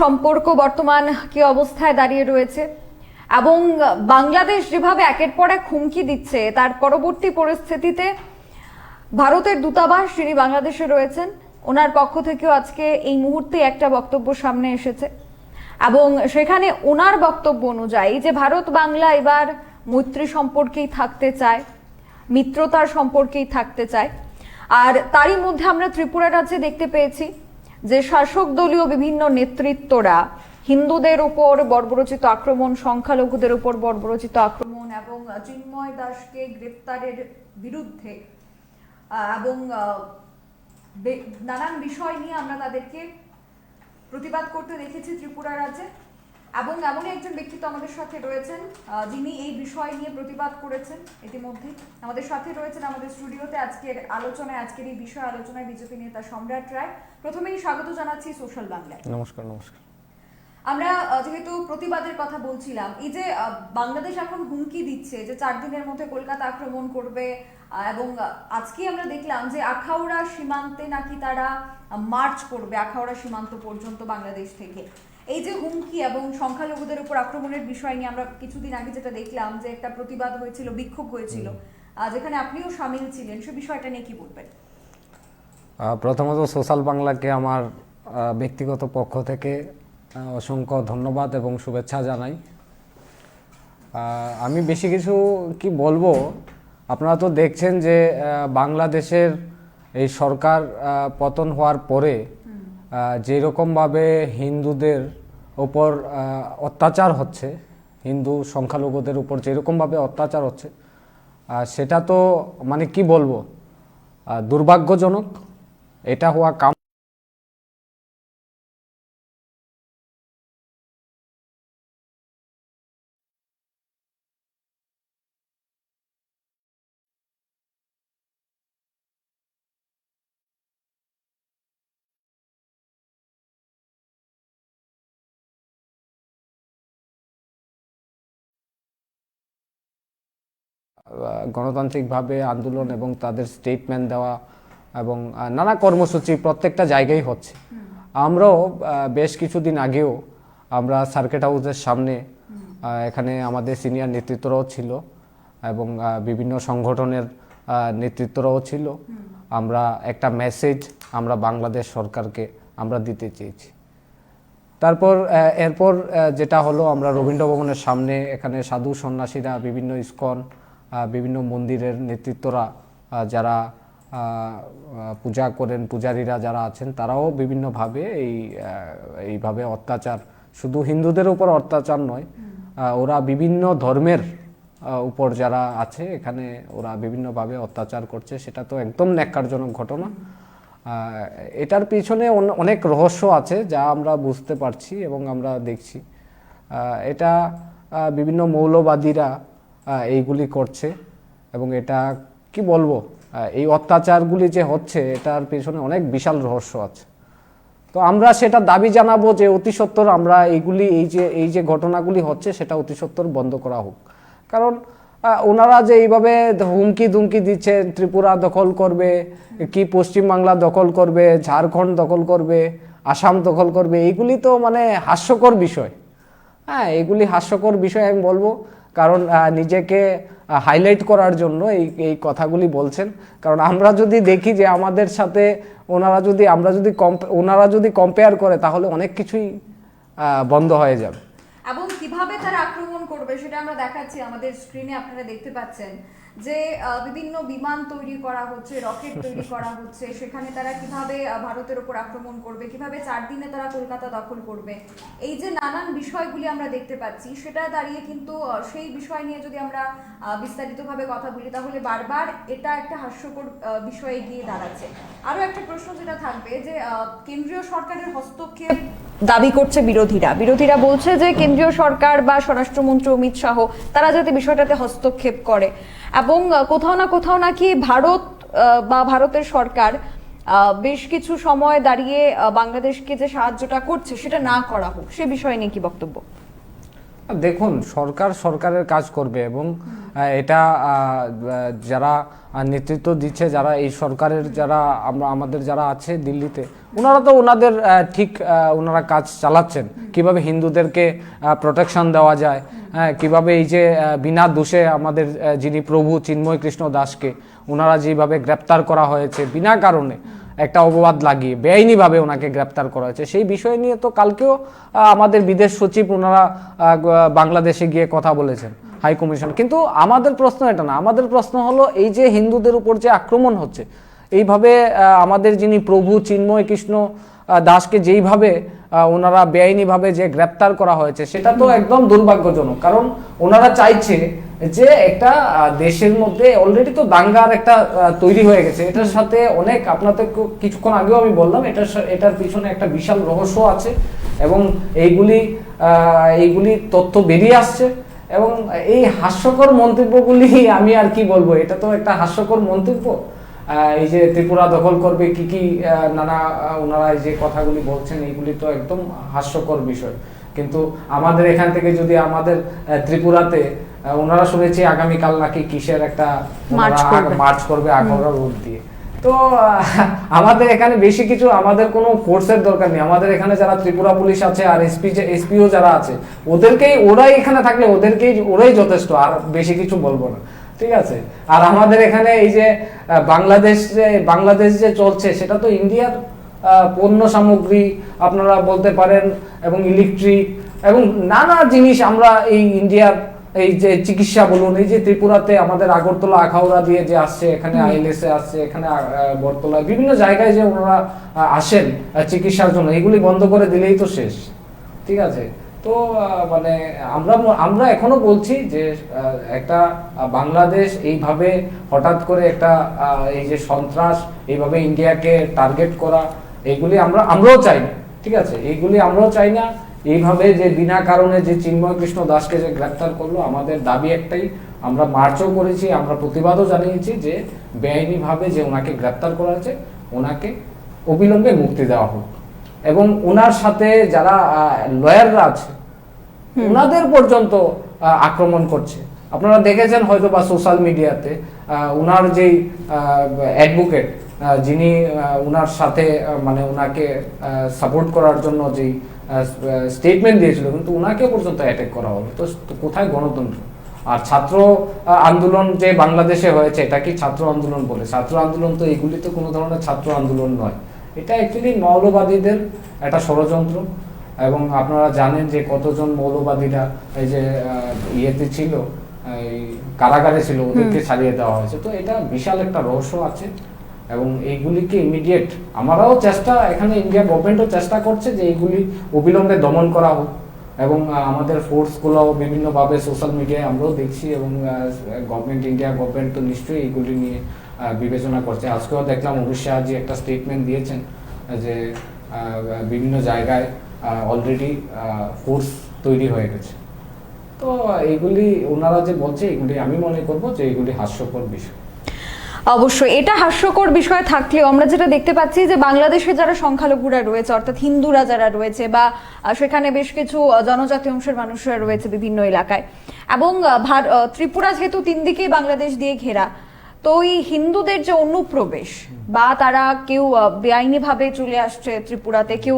সম্পর্ক বর্তমান কি অবস্থায় দাঁড়িয়ে রয়েছে? এবং বাংলাদেশ যেভাবে একের পর এক হুমকি দিচ্ছে, তার পরবর্তী পরিস্থিতিতে ভারতের দূতাবাস যিনি বাংলাদেশে রয়েছেন, ওনার পক্ষ থেকেও আজকে এই মুহূর্তে একটা বক্তব্য সামনে এসেছে। এবং সেখানে ওনার বক্তব্য অনুযায়ী যে ভারত বাংলা এবার মৈত্রী সম্পর্কেই থাকতে চায়, মিত্রতার সম্পর্কেই থাকতে চায়। আর তারই মধ্যে আমরা ত্রিপুরা রাজ্যে দেখতে পেয়েছি যে শাসক দলীয় বিভিন্ন নেতৃত্বরা হিন্দুদের উপর বর্বরচিত আক্রমণ, সংখ্যালঘুদের উপর বর্বরচিত আক্রমণ এবং চিন্ময় দাসকে গ্রেপ্তারের বিরুদ্ধে এবং নানান বিষয় নিয়ে আমরা তাদেরকে প্রতিবাদ করতে দেখেছি ত্রিপুরা রাজ্যে। এবং এমনই একজন ব্যক্তিত্ব আমাদের সাথে রয়েছেন যিনি এই বিষয় নিয়ে প্রতিবাদ করেছেন ইতিমধ্যে। আমাদের সাথে রয়েছেন আমাদের স্টুডিওতে আজকের আলোচনায় আজকের এই বিষয় আলোচনায় বিজেপি নেতা সম্রাট রায়। প্রথমেই স্বাগত জানাচ্ছি সোশ্যাল বাংলায়। নমস্কার নমস্কার। আমরা যেহেতু প্রতিবাদের কথা বলছিলাম এই যে বাংলাদেশ এখন হুমকি দিচ্ছে যে চার দিনের মধ্যে কলকাতা আক্রমণ করবে এবং আজকে আমরা দেখলাম যে আখাউড়া সীমান্তে নাকি তারা মার্চ করবে আখাউড়া সীমান্ত পর্যন্ত বাংলাদেশ থেকে। এই যে হুমকি এবং সংখ্যালঘুদের উপর আক্রমণের বিষয় নিয়ে আমরা কিছুদিন আগে যেটা দেখলাম যে একটা প্রতিবাদ হয়েছিল বিক্ষোভ হয়েছিল। যেখানে আপনিও সামিল ছিলেন সে বিষয়টা নিয়ে কি বলবেন? প্রথমত সোশ্যাল বাংলাকে আমার ব্যক্তিগত পক্ষ থেকে অসংখ্য ধন্যবাদ এবং শুভেচ্ছা জানাই। আমি বেশি কিছু কি বলব? আপনারা তো দেখছেন যে বাংলাদেশের এই সরকার পতন হওয়ার পরে যেরকমভাবে হিন্দুদের ওপর অত্যাচার হচ্ছে, হিন্দু সংখ্যালঘুদের উপর যেরকমভাবে অত্যাচার হচ্ছে সেটা তো মানে কি বলব দুর্ভাগ্যজনক, এটা হওয়া কাম গণতান্ত্রিকভাবে আন্দোলন এবং তাদের স্টেটমেন্ট দেওয়া এবং নানা কর্মসূচি প্রত্যেকটা জায়গায় হচ্ছে। আমরাও বেশ কিছুদিন আগেও আমরা সার্কিট হাউসের সামনে এখানে আমাদের সিনিয়র নেতৃত্বরাও ছিল এবং বিভিন্ন সংগঠনের নেতৃত্বরাও ছিল। আমরা একটা মেসেজ আমরা বাংলাদেশ সরকারকে আমরা দিতে চেয়েছি। তারপর এরপর যেটা হলো আমরা রবীন্দ্র ভবনের সামনে এখানে সাধু সন্ন্যাসীরা বিভিন্ন ইস্কন বিভিন্ন মন্দিরের নেতৃত্বরা যারা পূজা করেন, পূজারীরা যারা আছেন, তারাও বিভিন্নভাবে এই এইভাবে অত্যাচার, শুধু হিন্দুদের উপর অত্যাচার নয় ওরা বিভিন্ন ধর্মের উপর যারা আছে, এখানে ওরা বিভিন্নভাবে অত্যাচার করছে, সেটা তো একদম ন্যাক্কারজনক ঘটনা। এটার পিছনে অনেক রহস্য আছে, যা আমরা বুঝতে পারছি এবং আমরা দেখছি। এটা বিভিন্ন মৌলবাদীরা এইগুলি করছে এবং এটা, কি বলব এই অত্যাচারগুলি যে হচ্ছে, এটার পিছনে অনেক বিশাল রহস্য আছে। তো আমরা সেটা দাবি জানাব যে অতি সত্বর আমরা এইগুলি, এই যে এই যে ঘটনাগুলি হচ্ছে, সেটা অতি সত্বর বন্ধ করা হোক। কারণ ওনারা যে এইভাবে হুমকি দুমকি দিচ্ছেন ত্রিপুরা দখল করবে, কি পশ্চিমবাংলা দখল করবে, ঝাড়খণ্ড দখল করবে, আসাম দখল করবে, এইগুলি তো মানে হাস্যকর বিষয়। হ্যাঁ এগুলি হাস্যকর বিষয় আমি বলব। কারণ নিজেকে হাইলাইট করার জন্য এই এই কথাগুলি বলছেন। কারণ আমরা যদি দেখি যে আমাদের সাথে ওনারা যদি, আমরা যদি ওনারা যদি কম্পেয়ার করে, তাহলে অনেক কিছুই বন্ধ হয়ে যাবে। এবং কীভাবে তারা আক্রমণ করবে সেটা আমরা দেখাচ্ছি আমাদের স্ক্রিনে আপনারা দেখতে পাচ্ছেন। যে বিভিন্ন বিমান তৈরি করা হচ্ছে রকেট তৈরি করা হচ্ছে সেখানে তারা কীভাবে ভারতের উপর আক্রমণ করবে কীভাবে চার দিনে তারা কলকাতা দখল করবে। এই যে নানান বিষয়গুলি আমরা দেখতে পাচ্ছি সেটা দাঁড়িয়ে কিন্তু সেই বিষয় নিয়ে যদি আমরা বিস্তারিতভাবে কথা বলি তাহলে বারবার এটা একটা হাস্যকর বিষয়ে গিয়ে দাঁড়াচ্ছে। আরও একটা প্রশ্ন যেটা থাকবে যে কেন্দ্রীয় সরকারের হস্তক্ষেপ দাবি করছে বিরোধীরা। বিরোধীরা বলছে যে কেন্দ্রীয় সরকার বা স্বরাষ্ট্রমন্ত্রী অমিত শাহ তারা যাতে বিষয়টাতে হস্তক্ষেপ করে। এবং কোথাও না কোথাও নাকি ভারত বা ভারতের সরকার বেশ কিছু সময় দাঁড়িয়ে বাংলাদেশকে যে সাহায্যটা করছে সেটা না করা হোক, সে বিষয়ে নিয়ে কি বক্তব্য? দেখুন, সরকার সরকারের কাজ করবে এবং এটা যারা নেতৃত্ব দিচ্ছে, যারা এই সরকারের যারা, আমরা, আমাদের যারা আছে দিল্লিতে ওনারা তো ওনাদের ঠিক ওনারা কাজ চালাচ্ছেন। কীভাবে হিন্দুদেরকে প্রোটেকশন দেওয়া যায় হ্যাঁ কীভাবে এই যে বিনা দোষে আমাদের যিনি প্রভু চিন্ময় কৃষ্ণ দাসকে ওনারা যেভাবে গ্রেপ্তার করা হয়েছে, বিনা কারণে একটা অপবাদ লাগিয়ে, বেআইনিভাবে ওনাকে গ্রেপ্তার করা হয়েছে। সেই বিষয় নিয়ে তো কালকেও আমাদের বিদেশ সচিব ওনারা বাংলাদেশে গিয়ে কথা বলেছেন, হাই কমিশন। কিন্তু আমাদের প্রশ্ন এটা না, আমাদের প্রশ্ন হলো এই যে হিন্দুদের উপর যে আক্রমণ হচ্ছে, এইভাবে আমাদের যিনি প্রভু চিন্ময় কৃষ্ণ দাসকে যেইভাবে ওনারা বেআইনিভাবে যে গ্রেপ্তার করা হয়েছে, সেটা তো একদম দুর্ভাগ্যজনক। কারণ ওনারা চাইছে যে একটা দেশের মধ্যে অলরেডি তো দাঙ্গার একটা তৈরি হয়ে গেছে। এটার সাথে অনেক, আপনাদের কিছুক্ষণ আগেও আমি বললাম, এটার এটার পিছনে একটা বিশাল রহস্য আছে এবং এইগুলি এইগুলি তথ্য বেরিয়ে আসছে এবং এই হাস্যকর মন্তব্যগুলি আমি আর কি বলব? এটা তো একটা হাস্যকর মন্তব্য। এই যে ত্রিপুরা দখল করবে কি কি নানা ওনারা এই যে কথাগুলি বলছেন এইগুলি তো একদম হাস্যকর বিষয়। কিন্তু আমাদের এখান থেকে যদি আমাদের ত্রিপুরাতে ওনারা শুনেছি আগামীকাল নাকি কিসের একটা মার্চ করবে। করবে রোড দিয়ে। তো আমাদের এখানে বেশি কিছু আমাদের কোনো ফোর্সের দরকার নেই। আমাদের এখানে যারা ত্রিপুরা পুলিশ আছে আর এসপি এসপিও যারা আছে ওদেরকেই ওরাই এখানে থাকলে ওদেরকেই ওরাই যথেষ্ট আর বেশি কিছু বলব না। ঠিক আছে? আর আমাদের এখানে এই যে বাংলাদেশ যে বাংলাদেশ যে চলছে সেটা তো ইন্ডিয়ার পণ্য সামগ্রী আপনারা বলতে পারেন এবং ইলেকট্রিক এবং নানা জিনিস আমরা এই ইন্ডিয়ার এই যে চিকিৎসা বলুন এই যে ত্রিপুরাতে আমাদের আগরতলা আখাউড়া দিয়ে যে আসছে এখানে আইএলএস এ আসছে এখানে বটতলায় বিভিন্ন জায়গায় যে ওনারা আসেন চিকিৎসার জন্য এগুলি বন্ধ করে দিলেই তো শেষ ঠিক আছে? তো মানে আমরা আমরা এখনও বলছি যে একটা বাংলাদেশ এইভাবে হঠাৎ করে একটা এই যে সন্ত্রাস, এইভাবে ইন্ডিয়াকে টার্গেট করা এইগুলি আমরা, আমরাও চাই না, ঠিক আছে? এইগুলি আমরাও চাই না। এইভাবে যে বিনা কারণে যে চিন্ময় কৃষ্ণ দাসকে যে গ্রেপ্তার করল, আমাদের দাবি একটাই, আমরা মার্চও করেছি, আমরা প্রতিবাদও জানিয়েছি যে, বেআইনিভাবে যে ওনাকে গ্রেপ্তার করা হয়েছে, ওনাকে অবিলম্বে মুক্তি দেওয়া হোক। এবং ওনার সাথে যারা লয়াররা আছে ওনাদের পর্যন্ত আক্রমণ করছে। আপনারা দেখেছেন হয়তো বা সোশ্যাল মিডিয়াতে ওনার যেই অ্যাডভোকেট যিনি ওনার সাথে মানে ওনাকে সাপোর্ট করার জন্য যেই স্টেটমেন্ট দিয়েছিল কিন্তু ওনাকে পর্যন্ত অ্যাটাক করা হলো। তো কোথায় গণতন্ত্র? আর ছাত্র আন্দোলন যে বাংলাদেশে হয়েছে এটা কি ছাত্র আন্দোলন বলে? ছাত্র আন্দোলন তো এগুলি তো কোনো ধরনের ছাত্র আন্দোলন নয়। এটা অ্যাকচুয়ালি মৌলবাদীদের একটা ষড়যন্ত্র এবং আপনারা জানেন যে কতজন মৌলবাদীরা এই যে ইয়েতে ছিল এই কারাগারে ছিল ওদেরকে ছাড়িয়ে দেওয়া হয়েছে। তো এটা বিশাল একটা রহস্য আছে এবং এইগুলিকে ইমিডিয়েট আমরাও চেষ্টা এখানে ইন্ডিয়া গভর্নমেন্টও চেষ্টা করছে যে এইগুলি অবিলম্বে দমন করা হোক এবং আমাদের ফোর্সগুলো বিভিন্নভাবে সোশ্যাল মিডিয়ায় আমরাও দেখছি এবং গভর্নমেন্ট ইন্ডিয়া গভর্নমেন্ট তো নিশ্চয়ই এইগুলি নিয়ে বিবেচনা করছে। আজকেও দেখলাম অমিত শাহজি একটা স্টেটমেন্ট দিয়েছেন যে বিভিন্ন জায়গায় অলরেডি ফোর্স তৈরি হয়ে গেছে। তো এইগুলি ওনারা যে বলছে, এগুলি আমি মনে করব যে এগুলি হাস্যকর বিষয়। অবশ্যই, এটা হাস্যকর বিষয় থাকলেও আমরা যেটা দেখতে পাচ্ছি যে, বাংলাদেশে যারা সংখ্যালঘুরা রয়েছে, অর্থাৎ হিন্দুরা যারা রয়েছে বা সেখানে বেশ কিছু জনজাতি অংশের মানুষরা রয়েছে বিভিন্ন এলাকায়। এবং ত্রিপুরা যেহেতু তিন দিকেই বাংলাদেশ দিয়ে ঘেরা তো ওই হিন্দুদের যে অনুপ্রবেশ বা তারা কেউ বেআইনিভাবে চলে আসছে ত্রিপুরাতে কেউ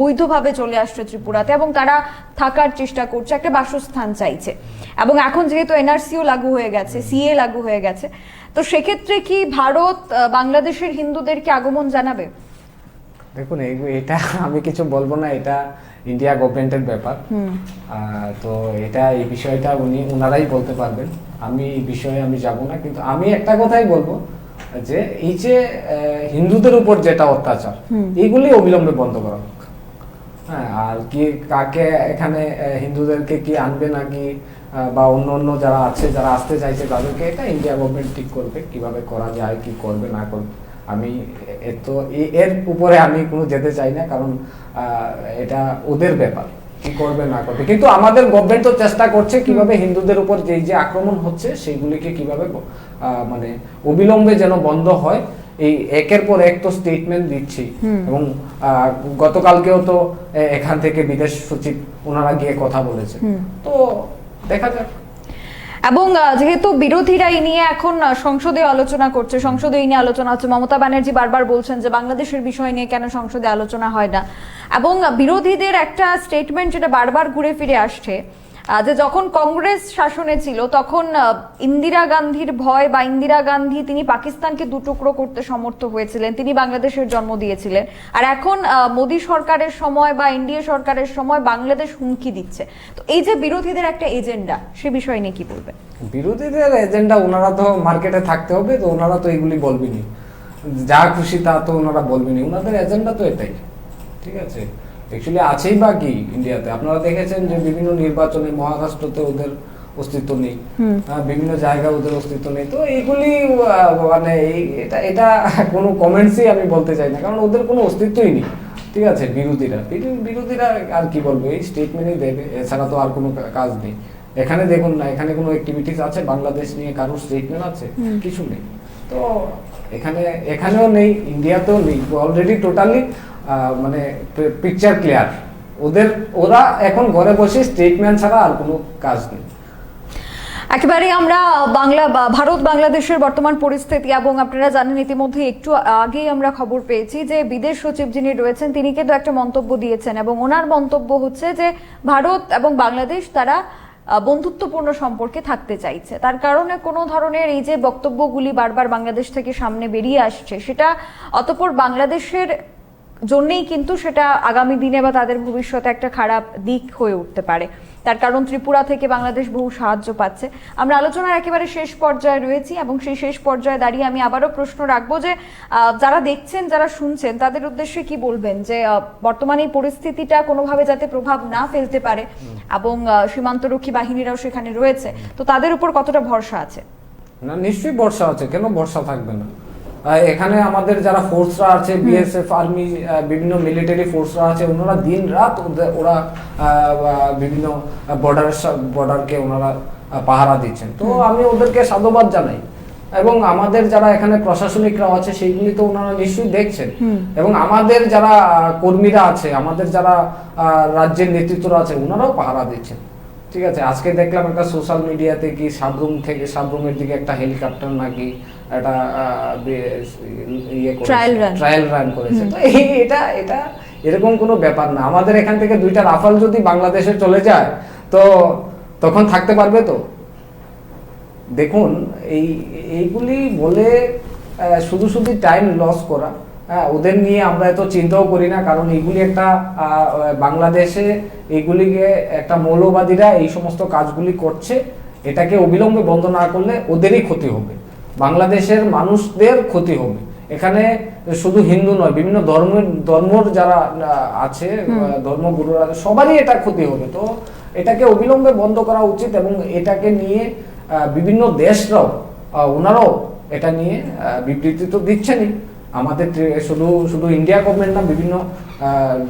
বৈধভাবে চলে আসছে ত্রিপুরাতে এবং তারা থাকার চেষ্টা করছে একটা বাসস্থান চাইছে। এবং এখন যেহেতু এনআরসিও লাগু হয়ে গেছে সিএ লাগু হয়ে গেছে তো সেক্ষেত্রে কি ভারত বাংলাদেশের হিন্দুদেরকে আগমন জানাবে? দেখুন এটা আমি কিছু বলব না এটা ইন্ডিয়া গভর্নমেন্টের ব্যাপার। তো এটা এই বিষয়টা উনি ওনারাই বলতে পারবেন। আমি এই বিষয়ে আমি যাব না কিন্তু আমি একটা কথাই বলব যে এই যে হিন্দুদের উপর যেটা অত্যাচার এইগুলি অবিলম্বে বন্ধ করা হোক। হ্যাঁ আর কি কাকে এখানে হিন্দুদেরকে কি আনবে নাকি বা অন্য অন্য যারা আছে যারা আসতে চাইছে তাদেরকে এটা ইন্ডিয়া গভর্নমেন্ট ঠিক করবে কীভাবে করা যায় কি করবে না করবে। আমি এ তো এর উপরে আমি কোনো যেতে চাই না কারণ এটা ওদের ব্যাপার। কি করবে না করবে। কিন্তু আমাদের গভর্নমেন্ট তো চেষ্টা করছে কীভাবে হিন্দুদের উপর যে যে আক্রমণ হচ্ছে সেইগুলিকে কীভাবে মানে অবিলম্বে যেন বন্ধ হয় এই একের পর এক তো স্টেটমেন্ট দিচ্ছি। এবং আহ, গতকালকেও তো এখান থেকে বিদেশ সচিব ওনারা গিয়ে কথা বলেছে। তো দেখা যাক। এবং যেহেতু বিরোধীরা এই নিয়ে এখন সংসদে আলোচনা করছে, সংসদে এই নিয়ে আলোচনা হচ্ছে। মমতা ব্যানার্জি বারবার বলছেন যে বাংলাদেশের বিষয় নিয়ে কেন সংসদে আলোচনা হয় না। এবং বিরোধীদের একটা স্টেটমেন্ট যেটা বারবার ঘুরে ফিরে আসছে যে যখন কংগ্রেস শাসনে ছিল, তখন ইন্দিরা গান্ধীর ভয় বা ইন্দিরা গান্ধী তিনি পাকিস্তানকে দুটুকরো করতে সমর্থ হয়েছিলেন, তিনি বাংলাদেশের জন্ম দিয়েছিলেন। আর এখন মোদী সরকারের সময় বা এনডিএ সরকারের সময় বাংলাদেশ হুমকি দিচ্ছে। তো এই যে বিরোধীদের একটা এজেন্ডা, সে বিষয় নিয়ে কি বলবেন? বিরোধীদের এজেন্ডা ওনারা তো মার্কেটে থাকতে হবে, তো ওনারা তো এগুলি বলবেনি যা খুশি তা তো ওনারা বলবেনি ওনাদের এজেন্ডা তো এটাই, ঠিক আছে? অ্যাকচুয়ালি আছেই বা কি ইন্ডিয়াতে আপনারা দেখেছেন যে বিভিন্ন নির্বাচনে মহারাষ্ট্রতে ওদের অস্তিত্ব নেই। বিভিন্ন জায়গায় ওদের অস্তিত্ব নেই। তো এইগুলি মানে এটা এটা কোনো কমেন্টসই আমি বলতে চাই না। কারণ ওদের কোনো অস্তিত্বই নেই। ঠিক আছে বিরোধীরা। বিরোধীরা আর কি বলব? এই স্টেটমেন্টই দেবে। এছাড়া তো আর কোনো কাজ নেই। এখানে দেখুন না এখানে কোনো অ্যাক্টিভিটিস আছে? বাংলাদেশ নিয়ে কারোর স্টেটমেন্ট আছে? কিছু নেই। তো এখানে এখানেও নেই ইন্ডিয়াতেও নেই। অলরেডি টোটালি মানে পিকচার ক্লিয়ার ওদের, ওরা এখন ঘরে বসে স্টেটমেন্ট ছাড়া আর কোনো কাজ নেই। একেবারে আমরা বাংলা ভারত বাংলাদেশের বর্তমান পরিস্থিতি এবং আপনারা জানেন ইতিমধ্যে একটু আগেই আমরা খবর পেয়েছি যে বিদেশ সচিব যিনি রয়েছেন, তিনি কিন্তু একটা মন্তব্য দিয়েছেন এবং ওনার মন্তব্য হচ্ছে যে ভারত এবং বাংলাদেশ তারা বন্ধুত্বপূর্ণ সম্পর্কে থাকতে চাইছে। তার কারণে কোনো ধরনের এই যে বক্তব্যগুলি বারবার বাংলাদেশ থেকে সামনে বেরিয়ে আসছে, সেটা অতপর বাংলাদেশের জন্যেই কিন্তু সেটা আগামী দিনে বা তাদের ভবিষ্যতে একটা খারাপ দিক হয়ে উঠতে পারে। তার কারণ ত্রিপুরা থেকে বাংলাদেশ বহু সাহায্য পাচ্ছে। আমরা আলোচনার একেবারে শেষ পর্যায়ে রয়েছি এবং সেই শেষ পর্যায়ে দাঁড়িয়ে আমি আবারও প্রশ্ন রাখব যে যারা দেখছেন, যারা শুনছেন, তাদের উদ্দেশ্যে কি বলবেন? যে বর্তমানে এই পরিস্থিতিটা কোনোভাবে যাতে প্রভাব না ফেলতে পারে এবং সীমান্তরক্ষী বাহিনীরাও সেখানে রয়েছে, তো তাদের উপর কতটা ভরসা আছে? না, নিশ্চয়ই বর্ষা আছে। কেন বর্ষা থাকবে না? এখানে আমাদের যারা ফোর্সরা আছে বিএসএফ আর্মি বিভিন্ন মিলিটারি ফোর্সরা আছে ওনারা দিন রাত ওরা বিভিন্ন বর্ডার বর্ডারকে ওনারা পাহারা দিচ্ছেন। তো আমি ওদেরকে সাধুবাদ জানাই। এবং আমাদের যারা এখানে প্রশাসনিকরাও আছে সেইগুলি তো ওনারা নিশ্চয়ই দেখছেন। এবং আমাদের যারা কর্মীরা আছে আমাদের যারা রাজ্যের নেতৃত্বরা আছে ওনারাও পাহারা দিচ্ছেন। ঠিক আছে আজকে দেখলাম একটা সোশ্যাল মিডিয়াতে কি সাবরুম থেকে সাবরুমের দিকে একটা হেলিকপ্টার নাকি একটা ইয়ে. ট্রায়াল রান করেছে। তো এটা এটা এরকম কোনো ব্যাপার না। আমাদের এখান থেকে দুইটা রাফাল যদি বাংলাদেশে চলে যায় তো তখন থাকতে পারবে তো? দেখুন এই এইগুলি বলে শুধু শুধু টাইম লস করা হ্যাঁ ওদের নিয়ে আমরা এত চিন্তাও করি না কারণ এগুলি একটা বাংলাদেশে এগুলিকে একটা মৌলবাদীরা এই সমস্ত কাজগুলি করছে এটাকে অবিলম্বে বন্ধ না করলে ওদেরই ক্ষতি হবে। বাংলাদেশের মানুষদের ক্ষতি হবে। এখানে শুধু হিন্দু নয় বিভিন্ন ধর্মের ধর্মর যারা আছে ধর্মগুরুরা সবারই এটা ক্ষতি হবে। তো এটাকে অবিলম্বে বন্ধ করা উচিত এবং এটাকে নিয়ে বিভিন্ন দেশরাও ওনারাও এটা নিয়ে বিবৃতি তো দিচ্ছেনই। আমাদের শুধু শুধু ইন্ডিয়া গভর্নমেন্ট না, বিভিন্ন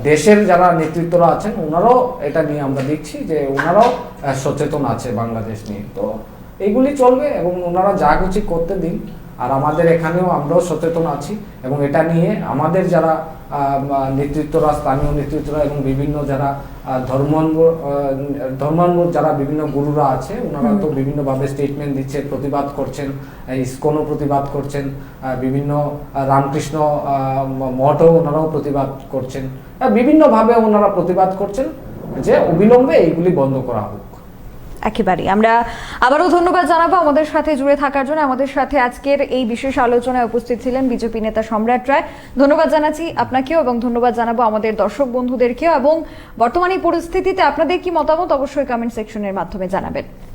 দেশের যারা নেতৃত্বরা আছেন, ওনারাও এটা নিয়ে আমরা দেখছি যে ওনারাও সচেতন আছে বাংলাদেশ নিয়ে। তো এইগুলি চলবে এবং ওনারা যা কিছু করতে দিন। আর আমাদের এখানেও আমরাও সচেতন আছি এবং এটা নিয়ে আমাদের যারা নেতৃত্বরা স্থানীয় নেতৃত্বরা এবং বিভিন্ন যারা আহ, ধর্মান্ধ যারা বিভিন্ন গুরুরা আছে ওনারা তো বিভিন্নভাবে স্টেটমেন্ট দিচ্ছে প্রতিবাদ করছেন ইস্কনও প্রতিবাদ করছেন বিভিন্ন রামকৃষ্ণ মঠও ওনারাও প্রতিবাদ করছেন। বিভিন্নভাবে ওনারা প্রতিবাদ করছেন যে অবিলম্বে এইগুলি বন্ধ করা হোক। একেবারেই। আমরা আবারও ধন্যবাদ জানাব আমাদের সাথে জুড়ে থাকার জন্য। আমাদের সাথে আজকের এই বিশেষ আলোচনায় উপস্থিত ছিলেন বিজেপি নেতা সম্রাট রায়। ধন্যবাদ জানাচ্ছি আপনাকেও এবং ধন্যবাদ জানাব আমাদের দর্শক বন্ধুদেরকেও। এবং বর্তমানে এই পরিস্থিতিতে আপনাদের কি মতামত অবশ্যই কমেন্ট সেকশনের মাধ্যমে জানাবেন।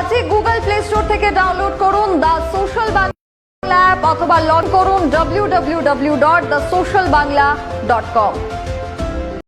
আজই গুগল প্লে স্টোর থেকে ডাউনলোড করুন দ্য সোশ্যাল বাংলা অ্যাপ অথবা লগ করুন W W W dot the social Bangla dot com.